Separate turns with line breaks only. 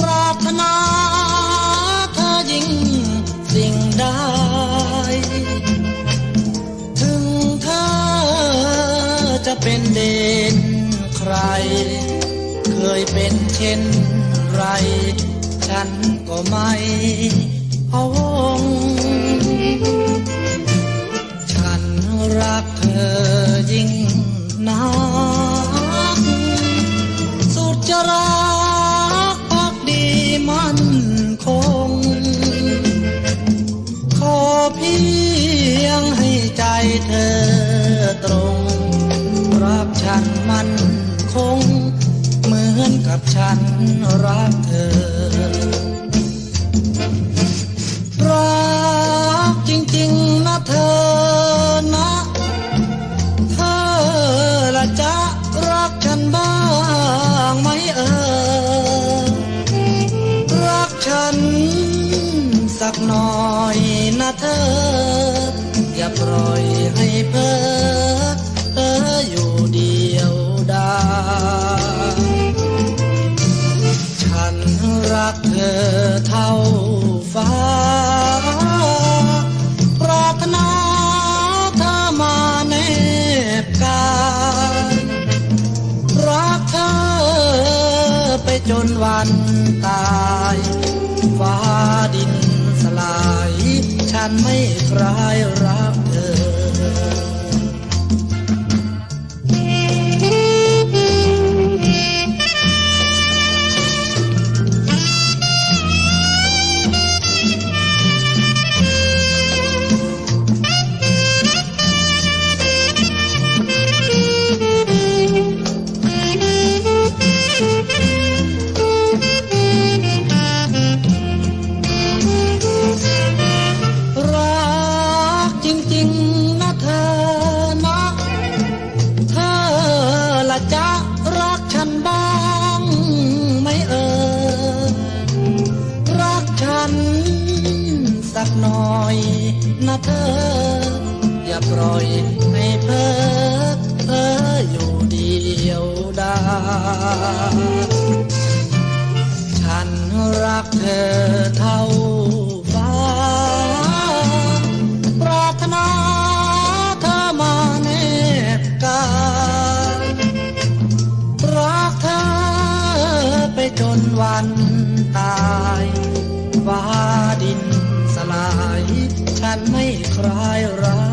ปรารถนาเธอยิ่งสิงใดถึงเธอจะเป็นเด่นใคร เคยเป็นเช่นไร ฉันก็ไม่พะวฉันรักเธอยิ่งนัก อนกับฉันรักเธอ รักจริงๆนะเธอนะ เธอละจะรักฉันบ้างไหมเออ รักฉันสักหน่อยนะเธอ อย่าปล่อยให้เพ้อเพ้อ รักเธอเท่าฟ้า ปรารถนาเธอมาแนบกายรักเธอไปจนวันตายฟ้าดินสลาย ฉันไม่คลายรักเธอ นะเธอ อย่าปล่อยให้เพ้อเพ้ออยู่เดียวดายฉันรักเธอเท่าฟ้า ปรารถนาเธอมาแนบกายรักเธอไปจนวันตาย นไม่คล้ายเรา